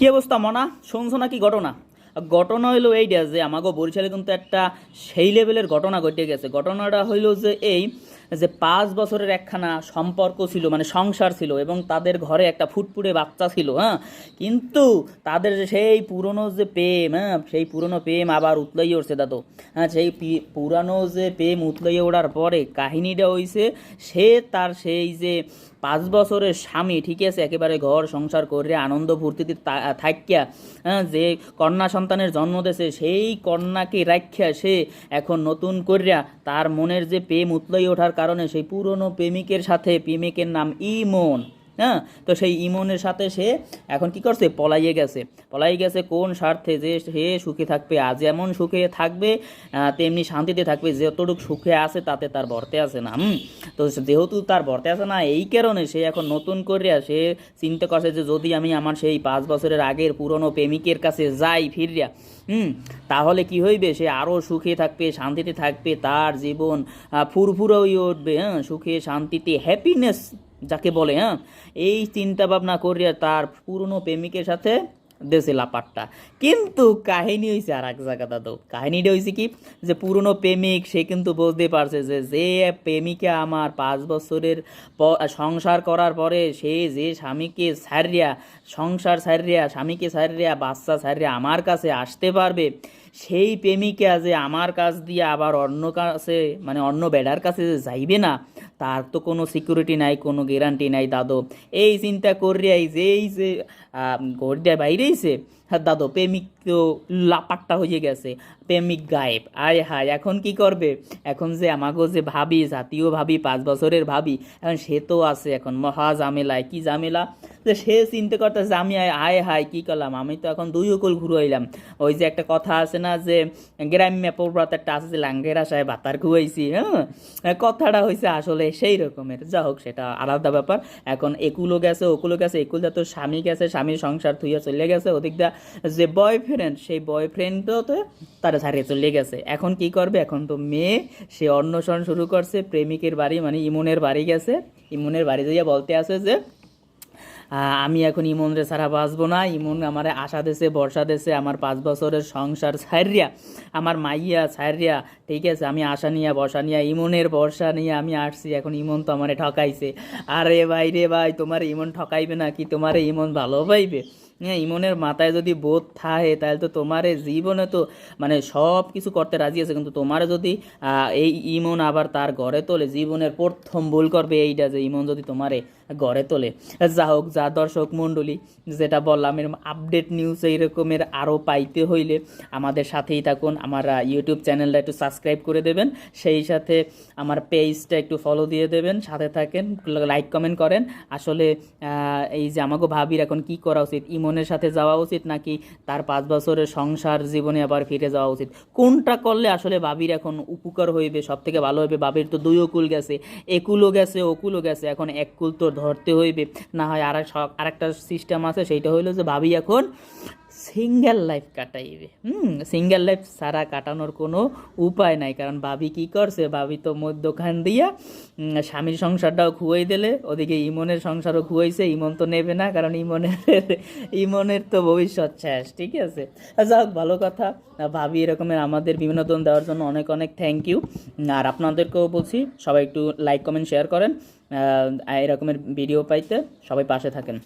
কি অবস্থা, মনা? শুনছো নাকি ঘটনা? ঘটনা হইল এইটা যে আমাকে বরিশালে কিন্তু একটা সেই লেভেলের ঘটনা ঘটে গেছে। ঘটনাটা হইল যে এই যে পাঁচ বছরের একখানা সম্পর্ক ছিল মানে সংসার ছিল এবং তাদের ঘরে একটা ফুটফুটে বাচ্চা ছিল হ্যাঁ? কিন্তু তাদের যে সেই পুরনো যে প্রেম হ্যাঁ? সেই পুরনো প্রেম আবার উতলাই উঠছে, দাদু। হ্যাঁ সেই পুরানো যে প্রেম উতলাই ওঠার পরে কাহিনীটা হইছে, সে তার সেই যে পাঁচ বছরের স্বামী ঠিক আছে একেবারে ঘর সংসার করে আনন্দ ফুর্তিতে থাকিয়া হ্যাঁ, যে কন্যা সন্তানের জন্ম দেশে সেই কন্যাকে রাখিয়া সে এখন নতুন করিয়া তার মনের যে প্রেম উতলাই ওঠার কারণে সেই পুরনো প্রেমিকের সাথে প্রেমিকের নাম ইমন। হ্যাঁ তো সেই ইমনের সাথে সে এখন কি করছে? পলাইয়ে গেছে। পলাই গেছে কোন স্বার্থে যে সে সুখে থাকবে? আজ যেমন সুখে থাকবে তেমনি শান্তিতে থাকবে। যতটুকু সুখে আছে তাতে তার বর্তে আছে না হুম? তো যেহেতু তার বর্তে আছে না এই কারণে সে এখন নতুন করিয়া সে চিন্তা করছে যে যদি আমি আমার সেই পাঁচ বছরের আগের পুরনো প্রেমিকের কাছে যাই ফিরিয়া হুম? তাহলে কি হইবে? সে আরও সুখে থাকবে শান্তিতে থাকবে তার জীবন আহ, ফুরফুরে হয়ে উঠবে হ্যাঁ? সুখে শান্তিতে হ্যাপিনেস যাকে বলে হ্যাঁ এই চিন্তা ভাবনা করিয়া তার পুরনো প্রেমিকের সাথে দেশে লাপাট্টা। কিন্তু কাহিনী হয়েছে আর এক জায়গা, দাদু। কাহিনীটা হয়েছে কি, যে পুরনো প্রেমিক, সে কিন্তু বুঝতে পারছে যে যে প্রেমিকা আমার পাঁচ বছরের সংসার করার পরে সে যে স্বামীকে ছাড়িয়া, সংসার ছাড়িয়া, স্বামীকে ছাড়িয়া, বাচ্চা ছাড়িয়া আমার কাছে আসতে পারবে, সেই প্রেমিকা যে আমার কাছ দিয়ে আবার অন্য কাছে মানে অন্য বেডার কাছে যে যাইবে না তার তো কোনো সিকিউরিটি নাই, কোনো গ্যারান্টি নাই, দাদু। এই চিন্তা করিয়াই যে, এই যে গড়িয়া বাইরেইছে হ্যাঁ দাদু, প্রেমিক তো লাপাট্টা হয়ে গেছে, প্রেমিক গায়েব। আয় হায়, এখন কি করবে? এখন যে আমাকেও যে ভাবি, জাতীয় ভাবি, পাঁচ বছরের ভাবি, এখন সে তো আছে এখন মহা ঝামেলায়, কি ঝামেলা? যে সে চিন্তা করতেছে, আমি আয় হায়, কি করলাম? আমি তো এখন দুই উকুল ঘুরাইলাম ওই যে একটা কথা আছে না যে, গ্রাম্য পৌরত একটা আছে যে, লাঙ্গেরা সাহেব বাতার খুয়াইছি হ্যাঁ? কথাটা হয়েছে আসলে সেই রকমের। যা হোক, সেটা আলাদা ব্যাপার। এখন একুলো গেছে ওকুলো গেছে, একুল তো স্বামী গেছে, স্বামীর সংসার থুইয়া চলে গেছে, ওদিক দা যে বয়ফ্রেন্ড সেই বয়ফ্রেন্ডও তো তারা ছাড়িয়ে চলে গেছে। এখন কি করবে? এখন তো মেয়ে, সে অন্বেষণ শুরু করছে, প্রেমিকের বাড়ি মানে ইমনের বাড়ি গেছে। ইমনের বাড়ি যাইয়া বলতে আছে যে আমি এখন ইমনরে ছাড়া বাঁচবো না। ইমন আমার আশা দেশে বর্ষা দেশে আমার পাঁচ বছরের সংসার ছাড়িয়া আমার মাইয়া ছাড়িয়া ঠিক আছে, আমি আশা নিয়ে বর্ষা নিয়ে, ইমনের বর্ষা নিয়ে আমি আসছি। এখন ইমন তো আমারে ঠকাইছে। আরে ভাই রে ভাই, তোমার ইমন ঠকাইবে না কি তোমার ইমন ভালো পাইবে হ্যাঁ ইমনের মাথায় যদি বোধ থাকে, তাহলে তো তোমার জীবনে তো মানে সব কিছু করতে রাজি আছে। কিন্তু তোমার যদি এই ইমন আবার তার ঘরে তোলে, জীবনের প্রথম ভুল করবে এইটা যে ইমন যদি তোমারে ঘরে তোলে। যা হোক, যা দর্শক মণ্ডলী, যেটা বললাম এরকম আপডেট নিউজ এইরকমের আরও পাইতে হইলে আমাদের সাথেই থাকুন। আমার ইউটিউব চ্যানেলটা একটু সাবস্ক্রাইব করে দেবেন। সেই সাথে আমার পেজটা একটু ফলো দিয়ে দেবেন। সাথে থাকেন লাইক কমেন্ট করেন। আসলে এই যে আমাকে ভাবির এখন কি করা উচিত? ইমনের সাথে যাওয়া উচিত নাকি তার পাঁচ বছরের সংসার জীবনে আবার ফিরে যাওয়া উচিত? কোনটা করলে আসলে বাবির এখন উপকার হইবে? সব থেকে ভালো হইবে? বাবির তো দুই অকুল গেছে। একুলও গেছে, অকুলও গেছে। এখন এক কুল তো ধরতে হইবে। না হয় আর আরেকটা সিস্টেম আছে, সেইটা হইল যে ভাবি এখন সিঙ্গেল লাইফ কাটাইবে। হুম সিঙ্গেল লাইফ সারা কাটানোর কোনো উপায় নাই। কারণ ভাবি কি করছে? ভাবি তো মধ্যখান দিয়া উম, স্বামীর সংসারটাও খুয়াই দিলে। ওদিকে ইমনের সংসারও খুয়াইছে ইমন তো নেবে না কারণ ইমনের ইমনের তো ভবিষ্যৎ শেষ ঠিক আছে? যাক ভালো কথা। ভাবি এরকমের আমাদের বিনোদন দেওয়ার জন্য অনেক অনেক থ্যাংক ইউ আর আপনাদেরকেও বলছি সবাই একটু লাইক কমেন্ট শেয়ার করেন। এরকমের ভিডিও পাইতে সবাই পাশে থাকেন।